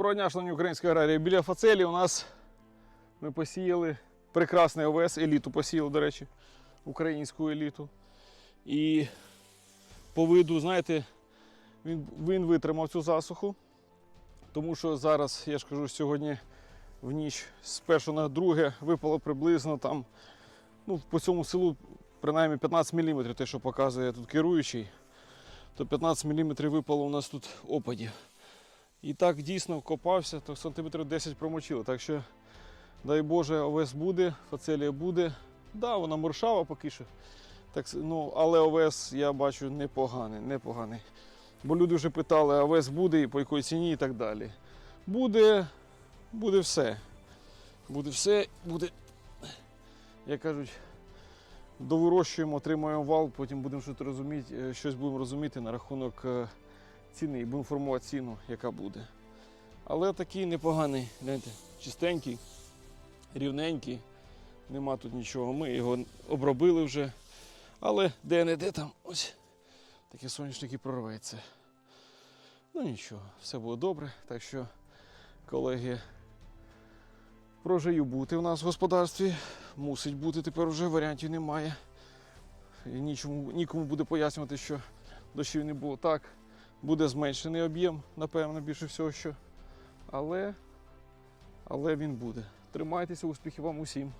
Про дня, українські аграрії. Біля фацелі у нас ми посіяли прекрасний овес, еліту посіяли, до речі, українську еліту. І по виду, знаєте, він, він витримав цю засуху. Тому що зараз, я ж кажу, сьогодні в ніч з першого на друге випало приблизно там, ну, по цьому селу принаймні 15 мм, те, що показує тут керуючий, то 15 мм випало у нас тут опадів. І так дійсно копався, то сантиметрів 10 промочило. Так що, дай Боже, овес буде, фацелія буде. Да, вона моршава поки що. Так, ну, але овес я бачу непоганий, непоганий. Бо люди вже питали, а овес буде і по якій ціні і так далі. Буде, буде все. Буде все, буде, як кажуть, довирощуємо, отримуємо вал, потім будемо щось розуміти, е, щось будемо розуміти на рахунок е, ціни і будемо формувати ціну, яка буде. Але такий непоганий, гляньте, чистенький, рівненький, нема тут нічого. Ми його обробили вже. Але де-не-де там ось такі соняшники прорветься. Ну нічого, все було добре. Так що, колеги, прожию бути в нас в господарстві. Мусить бути, тепер вже варіантів немає. І нічому, нікому буде пояснювати, що дощів не було. Так, буде зменшений об'єм, напевно, більше всього, що. Але, але він буде. Тримайтеся, успіхів вам усім.